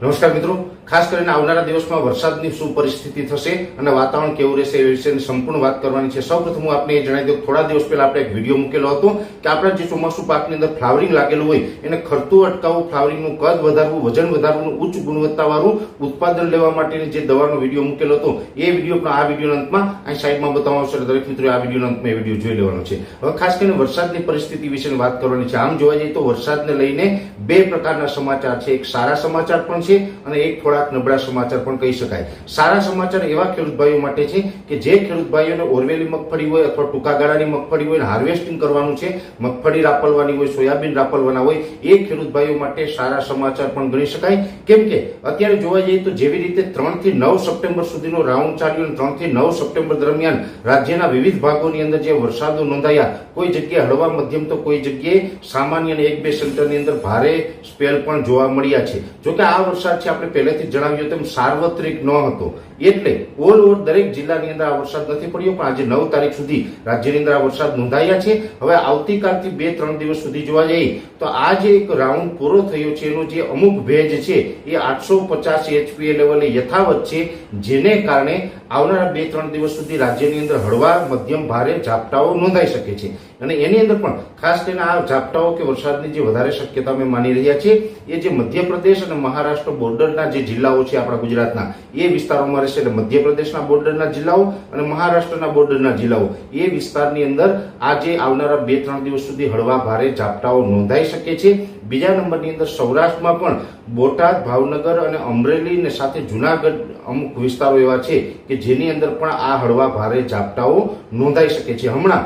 નમસ્કાર મિત્રો. ખાસ કરીને આવનારા દિવસમાં વરસાદની શું પરિસ્થિતિ થશે અને વાતાવરણ કેવું રહેશે એ વિશેની સંપૂર્ણ વાત કરવાની છે. સૌપ્રથમ હું આપને એ જણાવી દઉં, થોડા દિવસ પહેલા આપણે એક વીડિયો મૂકેલો હતો કે આપણા જે ચોમાસુ પાકની અંદર ફ્લાવરિંગ લાગેલું હોય, એને ખર્ચું અટકાવવું, ફ્લાવરિંગનું કદ વધારવું, વજન વધારવું, ઉચ્ચ ગુણવત્તાવાળું ઉત્પાદન લેવા માટેની જે દવાનો વીડિયો મૂકેલો હતો, એ વીડિયો પણ આ વિડીયોના અંતમાં અહીં સાઈડમાં બતાવવામાં આવશે દરેક મિત્રો આ વિડીયોના અંતમાં એ વીડિયો જોઈ લેવાનો છે. હવે ખાસ કરીને વરસાદની પરિસ્થિતિ વિશેની વાત કરવાની છે. આમ જોવા જઈએ તો વરસાદને લઈને બે પ્રકારના સમાચાર છે. એક સારા સમાચાર પણ છે અને એક થોડાક નબળા સમાચાર પણ કહી શકાય. સારા સમાચાર એવા ખેડૂત માટે છે કે જે ખેડૂત ઓરવેલી મગફળી હોય અથવા ટૂંકા ગાળાની મગફળી હોય હાર્વેસ્ટિંગ કરવાનું છે, મગફળી રાપલવાની હોય, સોયાબીન રાપલવાના હોય, એ ખેડૂત માટે સારા સમાચાર પણ ગણી શકાય. કેમ કે અત્યારે જોવા જઈએ તો જેવી રીતે ત્રણથી નવ સપ્ટેમ્બર સુધીનો રાઉન્ડ ચાલ્યો અને ત્રણથી નવ સપ્ટેમ્બર દરમિયાન રાજ્યના વિવિધ ભાગોની અંદર જે વરસાદો નોંધાયા, કોઈ જગ્યાએ હળવા મધ્યમ તો કોઈ જગ્યાએ સામાન્ય અને એક બે સેન્ટરની અંદર ભારે સ્પેલ પણ જોવા મળ્યા છે. જોકે આ વરસાદ છે, આપણે પહેલેથી જણાવ્યું તેમ સાર્વત્રિક ન હતો. એટલે ઓલ ઓવર દરેક જિલ્લાની અંદર આ વરસાદ નથી પડ્યો, પણ આજે નવ તારીખ સુધી રાજ્યની અંદર આ વરસાદ નોંધાયા છે. હવે આવતીકાલથી બે ત્રણ દિવસ સુધી જોવા જઈએ તો આ જે એક રાઉન્ડ પૂરો થયો છે, એનો જે અમુક ભેજ છે, એ આઠસો પચાસ એચપીએ લેવલે યથાવત છે, જેને કારણે આવનારા બે ત્રણ દિવસ સુધી રાજ્યની અંદર હળવા, મધ્યમ, ભારે ઝાપટાઓ નોંધાઈ શકે છે. અને એની અંદર પણ ખાસ કરીને આ ઝાપટાઓ કે વરસાદની જે વધારે શક્યતા અમે માની રહ્યા છીએ, એ જે મધ્યપ્રદેશ અને મહારાષ્ટ્ર બોર્ડરના જે જિલ્લાઓ છે આપણા ગુજરાતના. એ વિસ્તારોમાં રહેશે એટલે મધ્યપ્રદેશના બોર્ડરના જિલ્લાઓ અને મહારાષ્ટ્રના બોર્ડરના જિલ્લાઓ. એ વિસ્તારની અંદર આજે આવનારા બે ત્રણ દિવસ સુધી હળવા ભારે ઝાપટાઓ નોંધાઈ શકે છે. બીજા નંબરની અંદર સૌરાષ્ટ્રમાં પણ બોટાદ, ભાવનગર અને અમરેલી ને સાથે જુનાગઢ અમુક વિસ્તારો એવા છે કે જેની અંદર પણ આ હળવા ભારે ઝાપટાઓ નોંધાઈ શકે છે. હમણાં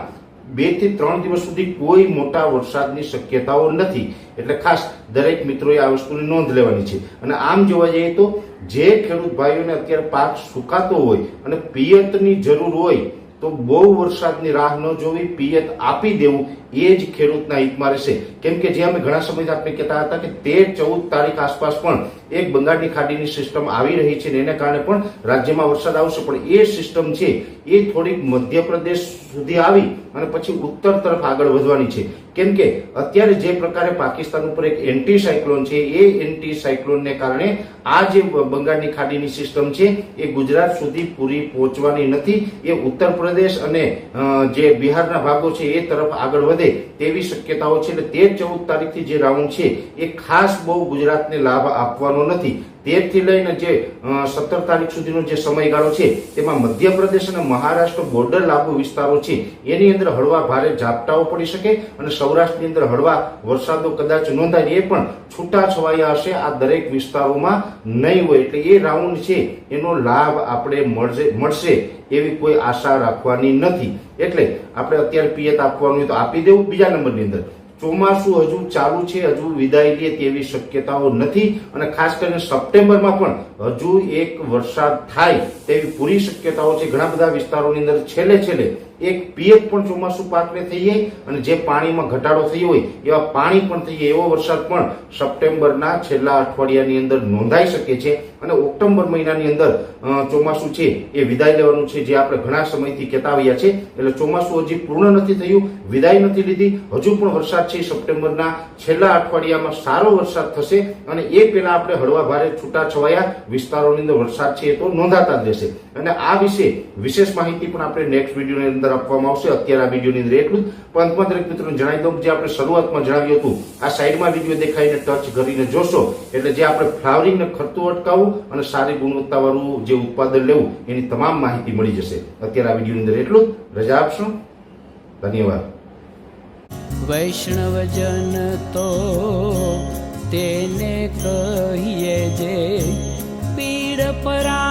બેથી ત્રણ દિવસ સુધી કોઈ મોટા વરસાદની શક્યતાઓ નથી. એટલે ખાસ દરેક મિત્રોએ આ વસ્તુની નોંધ લેવાની છે. અને આમ જોવા જઈએ તો જે ખેડૂત ભાઈઓને અત્યારે પાક સુકાતો હોય અને પિયતની જરૂર હોય તો બહુ વરસાદની રાહ ન જોવી, પિયત આપી દેવું, એ જ ખેડૂતના હિતમાં રહેશે. કેમ કે જે અમે ઘણા સમયથી આપણે કહેતા હતા કે તેર ચૌદ તારીખ આસપાસ પણ એક બંગાળની ખાડીની સિસ્ટમ આવી રહી છે ને એને કારણે પણ રાજ્યમાં વરસાદ આવશે. પણ એ સિસ્ટમ છે, એ થોડીક મધ્યપ્રદેશ સુધી આવી અને પછી ઉત્તર તરફ આગળ વધવાની છે. કેમ કે અત્યારે જે પ્રકારે પાકિસ્તાન ઉપર એક એન્ટી સાયક્લોન છે, એ એન્ટી સાયક્લોનને કારણે આ જે બંગાળની ખાડીની સિસ્ટમ છે, એ ગુજરાત સુધી પૂરી પહોંચવાની નથી. એ ઉત્તર પ્રદેશ અને જે બિહારના ભાગો છે એ તરફ આગળ વધે તેવી શક્યતાઓ છે. અને તે ચૌદ તારીખથી જે રાઉન્ડ છે, એ ખાસ બહુ ગુજરાતને લાભ આપવાનો નથી. તેરથી લઈને જે સત્તર તારીખ સુધીનો જે સમયગાળો છે, તેમાં મધ્યપ્રદેશ અને મહારાષ્ટ્ર બોર્ડર લાગુ વિસ્તારો છે, એની અંદર હળવા ભારે ઝાપટાઓ પડી શકે અને સૌરાષ્ટ્રની અંદર હળવા વરસાદો કદાચ નોંધાય, એ પણ છૂટા છવાયા હશે આ દરેક વિસ્તારોમાં નહીં હોય. એટલે એ રાઉન્ડ છે, એનો લાભ આપણે મળશે મળશે એવી કોઈ આશા રાખવાની નથી. એટલે આપણે અત્યારે પિયત આપવાનું હોય તો આપી દેવું બીજા નંબરની અંદર. ચોમાસું હજુ ચાલુ છે, હજુ વિદાય લે તેવી શક્યતાઓ નથી અને ખાસ કરીને સપ્ટેમ્બરમાં પણ હજુ એક વરસાદ થાય તેવી પૂરી શક્યતાઓ છે. ઘણા બધા વિસ્તારોની અંદર છેલ્લે છેલ્લે એક પીએચ પણ ચોમાસું પાકને થઈ જાય અને જે પાણીમાં ઘટાડો થયો હોય, એવા પાણી પણ થઈ જાય. એવો વરસાદ પણ સપ્ટેમ્બરના છેલ્લા અઠવાડિયાની અંદર નોંધાઈ શકે છે અને ઓક્ટોબર મહિનાની અંદર ચોમાસું છે એ વિદાય લેવાનું છે, જે આપણે ઘણા સમયથી કહેતા આવ્યા છે. એટલે ચોમાસું હજી પૂર્ણ નથી થયું, વિદાય નથી લીધી. હજુ પણ વરસાદ છે સપ્ટેમ્બરના છેલ્લા અઠવાડિયામાં સારો વરસાદ થશે અને એ પહેલા આપણે હળવા ભારે છૂટા છવાયા વિસ્તારોની અંદર વરસાદ છે એ તો નોંધાતા જ રહેશે. અને આ વિશે વિશેષ માહિતી પણ આપણે નેક્સ્ટ વિડીયોની અંદર આપવામાં આવશે. અત્યારે વિડીયોની અંદર એટલું જ. પણ દરેક મિત્રોને જણાવી દઉં જે આપણે શરૂઆતમાં જણાવ્યું હતું, આ સાઈડમાં વીડિયો દેખાઈને ટચ કરીને જોશો, એટલે જે આપણે ફ્લાવરિંગને ખર્ચું અટકાવવું અને સારી ગુણવત્તાવાળું જે ઉત્પાદન લેવું, એની તમામ માહિતી મળી જશે. અત્યારે આ વિડીયોની અંદર એટલું જ. રજા આપશો? ધન્યવાદ. વૈષ્ણવજન તો તેને કહીએ જે, પીડ પરા